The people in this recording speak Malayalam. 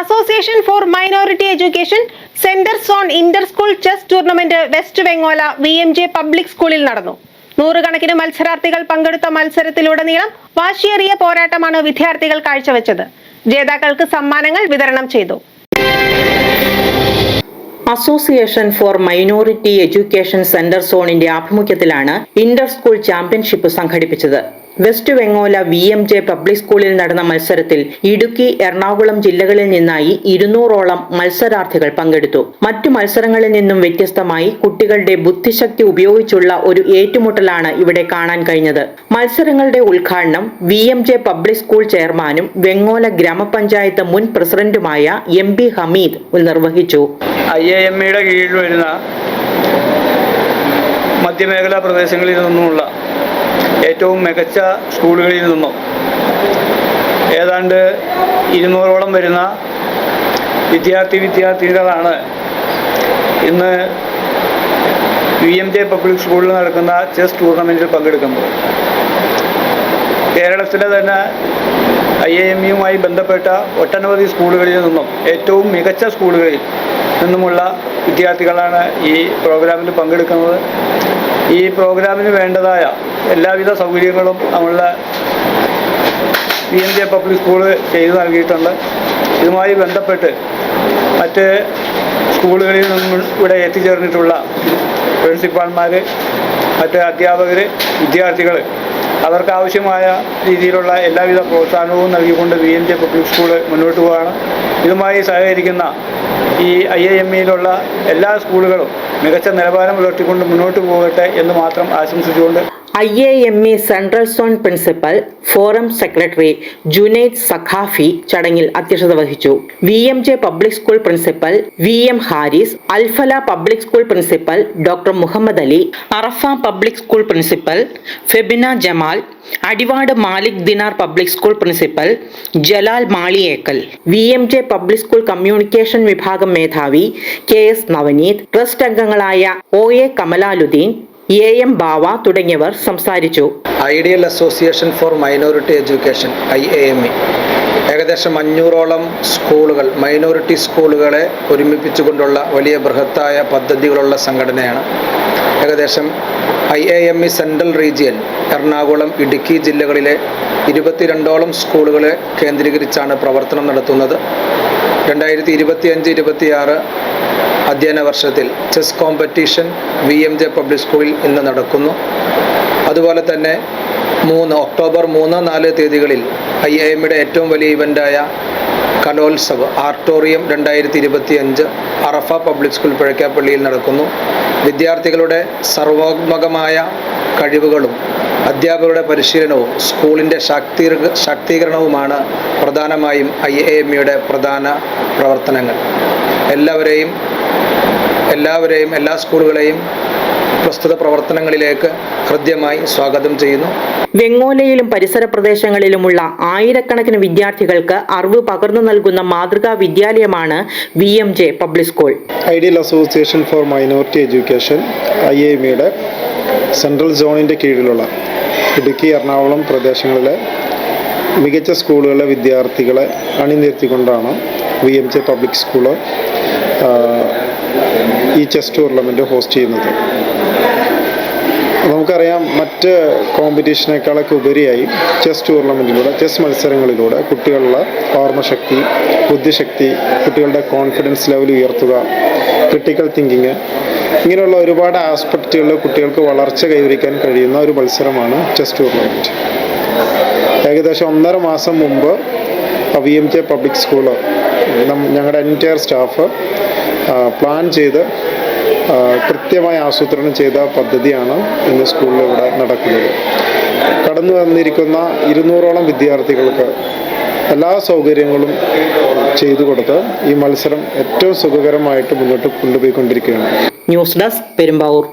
Association for minority education centre zone inter school chess tournament west Vengola V M J public സ്കൂളിൽ നടന്നു. നൂറുകണക്കിന് മത്സരാർത്ഥികൾ പങ്കെടുത്ത മത്സരത്തിലുടനീളം വാശിയേറിയ പോരാട്ടമാണ് വിദ്യാർത്ഥികൾ കാഴ്ചവെച്ചത്. ജേതാക്കൾക്ക് സമ്മാനങ്ങൾ വിതരണം ചെയ്തു. Association for minority education centre സോണിന്റെ ആഭിമുഖ്യത്തിലാണ് ഇന്റർ സ്കൂൾ ചാമ്പ്യൻഷിപ്പ് സംഘടിപ്പിച്ചത്. West Vengola V M J public സ്കൂളിൽ നടന്ന മത്സരത്തിൽ ഇടുക്കി എറണാകുളം ജില്ലകളിൽ നിന്നായി ഇരുന്നൂറോളം മത്സരാർത്ഥികൾ പങ്കെടുത്തു. മറ്റു മത്സരങ്ങളിൽ നിന്നും വ്യത്യസ്തമായി കുട്ടികളുടെ ബുദ്ധിശക്തി ഉപയോഗിച്ചുള്ള ഒരു ഏറ്റുമുട്ടലാണ് ഇവിടെ കാണാൻ കഴിഞ്ഞത്. മത്സരങ്ങളുടെ ഉദ്ഘാടനം V M J public school ചെയർമാനും വെങ്ങോല ഗ്രാമപഞ്ചായത്ത് മുൻ പ്രസിഡന്റുമായ എം ബി ഹമീദ് നിർവഹിച്ചു. ഐ എ എം കീഴിൽ വരുന്ന മധ്യമേഖലാ പ്രദേശങ്ങളിൽ നിന്നുമുള്ള ഏറ്റവും മികച്ച സ്കൂളുകളിൽ നിന്നും ഏതാണ്ട് ഇരുന്നൂറോളം വരുന്ന വിദ്യാർത്ഥി വിദ്യാർത്ഥിനികളാണ് ഇന്ന് യു എം ജെ പബ്ലിക് സ്കൂളിൽ നടക്കുന്ന ചെസ് ടൂർണമെന്റിൽ പങ്കെടുക്കുന്നത്. കേരളത്തിലെ തന്നെ ഐ എ എം യുമായി ബന്ധപ്പെട്ട ഒട്ടനവധി സ്കൂളുകളിൽ നിന്നും ഏറ്റവും മികച്ച സ്കൂളുകളിൽ നിന്നുമുള്ള വിദ്യാർത്ഥികളാണ് ഈ പ്രോഗ്രാമിൽ പങ്കെടുക്കുന്നത്. ഈ പ്രോഗ്രാമിന് വേണ്ടതായ എല്ലാവിധ സൗകര്യങ്ങളും നമ്മളുടെ P M J public school ചെയ്തു നൽകിയിട്ടുണ്ട്. ഇതുമായി ബന്ധപ്പെട്ട് മറ്റ് സ്കൂളുകളിൽ നിന്നും ഇവിടെ എത്തിച്ചേർന്നിട്ടുള്ള പ്രിൻസിപ്പാൾമാർ മറ്റ് അധ്യാപകർ വിദ്യാർത്ഥികൾ അവർക്ക് ആവശ്യമായ രീതിയിലുള്ള എല്ലാവിധ പ്രോത്സാഹനവും നൽകിക്കൊണ്ട് V M J public school മുന്നോട്ട് പോവുകയാണ്. ഇതുമായി സഹകരിക്കുന്ന ഈ ഐ എ എം ഇയിലുള്ള എല്ലാ സ്കൂളുകളും മികച്ച നിലവാരം പുലർത്തിക്കൊണ്ട് മുന്നോട്ട് പോകട്ടെ എന്ന് മാത്രം ആശംസിച്ചുകൊണ്ട് I A M E central zone principal forum secretary Junaid Saqafi ചടങ്ങിൽ അധ്യക്ഷത വഹിച്ചു. V M J public school principal V M Haris Alfalah public school principal doctor Muhammad Ali Arafa public school principal Febina Jamal Adivad Malik Dinar public school principal Jalal Maliyekkal. V M J public school communication വിഭാഗം മേധാവി കെ എസ് നവനീത് ട്രസ്റ്റ് അംഗങ്ങളായ O A Kamalaluddin A M Bava തുടങ്ങിയവർ സംസാരിച്ചു. Ideal association for minority education I A M E. ഏകദേശം അഞ്ഞൂറോളം സ്കൂളുകൾ മൈനോറിറ്റി സ്കൂളുകളെ ഒരുമിപ്പിച്ചുകൊണ്ടുള്ള വലിയ ബൃഹത്തായ പദ്ധതികളുള്ള സംഘടനയാണ്. ഏകദേശം I A M E central region Ernakulam Idukki ജില്ലകളിലെ ഇരുപത്തിരണ്ടോളം സ്കൂളുകളെ കേന്ദ്രീകരിച്ചാണ് പ്രവർത്തനം നടത്തുന്നത്. രണ്ടായിരത്തി ഇരുപത്തിയഞ്ച് ഇരുപത്തിയാറ് അധ്യയന വർഷത്തിൽ chess competition V M J public സ്കൂളിൽ ഇന്ന് നടക്കുന്നു. അതുപോലെ തന്നെ മൂന്ന് ഒക്ടോബർ മൂന്ന് നാല് തീയതികളിൽ ഐ എ എമ്മിയുടെ ഏറ്റവും വലിയ ഇവന്റായ കലോത്സവ് ആർട്ടോറിയം രണ്ടായിരത്തി ഇരുപത്തി അഞ്ച് അറഫ പബ്ലിക് സ്കൂൾ പിഴയ്ക്കാപ്പള്ളിയിൽ നടക്കുന്നു. വിദ്യാർത്ഥികളുടെ സർവോത്മകമായ കഴിവുകളും അധ്യാപകരുടെ പരിശീലനവും സ്കൂളിന്റെ ശാക്തീ ശാക്തീകരണവുമാണ് പ്രധാനമായും ഐ എ എം പ്രധാന പ്രവർത്തനങ്ങൾ. എല്ലാവരെയും എല്ലാവരെയും എല്ലാ സ്കൂളുകളെയും പ്രസ്തുത പ്രവർത്തനങ്ങളിലേക്ക് ഹൃദ്യമായി സ്വാഗതം ചെയ്യുന്നു. വെങ്ങോലയിലും പരിസര പ്രദേശങ്ങളിലുമുള്ള ആയിരക്കണക്കിന് വിദ്യാർത്ഥികൾക്ക് അറിവ് പകർന്നു നൽകുന്ന മാതൃകാ വിദ്യാലയമാണ് V M J public school. Ideal association for minority education I M central സോണിന്റെ കീഴിലുള്ള ഇടുക്കി എറണാകുളം പ്രദേശങ്ങളിലെ മികച്ച സ്കൂളുകളിലെ വിദ്യാർത്ഥികളെ അണിനിരത്തിക്കൊണ്ടാണ് V M J public school ഈ ചെസ് ടൂർണമെന്റ് ഹോസ്റ്റ് ചെയ്യുന്നത്. നമുക്കറിയാം മറ്റ് കോമ്പറ്റീഷനേക്കാളൊക്കെ ഉപരിയായി ചെസ് ടൂർണമെന്റിലൂടെ ചെസ് മത്സരങ്ങളിലൂടെ കുട്ടികളുടെ ഓർമ്മശക്തി ബുദ്ധിശക്തി കുട്ടികളുടെ കോൺഫിഡൻസ് ലെവൽ ഉയർത്തുക ക്രിട്ടിക്കൽ തിങ്കിങ് ഇങ്ങനെയുള്ള ഒരുപാട് ആസ്പെക്റ്റുകളിൽ കുട്ടികൾക്ക് വളർച്ച കൈവരിക്കാൻ കഴിയുന്ന ഒരു മത്സരമാണ് ചെസ് ടൂർണമെന്റ് ഏകദേശം ഒന്നര മാസം മുമ്പ് V M J public school ഞങ്ങളുടെ എന്റയർ സ്റ്റാഫ് പ്ലാൻ ചെയ്ത് കൃത്യമായി ആസൂത്രണം ചെയ്ത പദ്ധതിയാണ് ഇന്ന് സ്കൂളിൽ ഇവിടെ നടക്കുന്നത്. കടന്നു വന്നിരിക്കുന്ന ഇരുന്നൂറോളം വിദ്യാർത്ഥികൾക്ക് എല്ലാ സൗകര്യങ്ങളും ചെയ്തു കൊടുത്ത് ഈ മത്സരം ഏറ്റവും സുഖകരമായിട്ട് മുന്നോട്ട് കൊണ്ടുപോയിക്കൊണ്ടിരിക്കുകയാണ്. News desk Perumbavoor.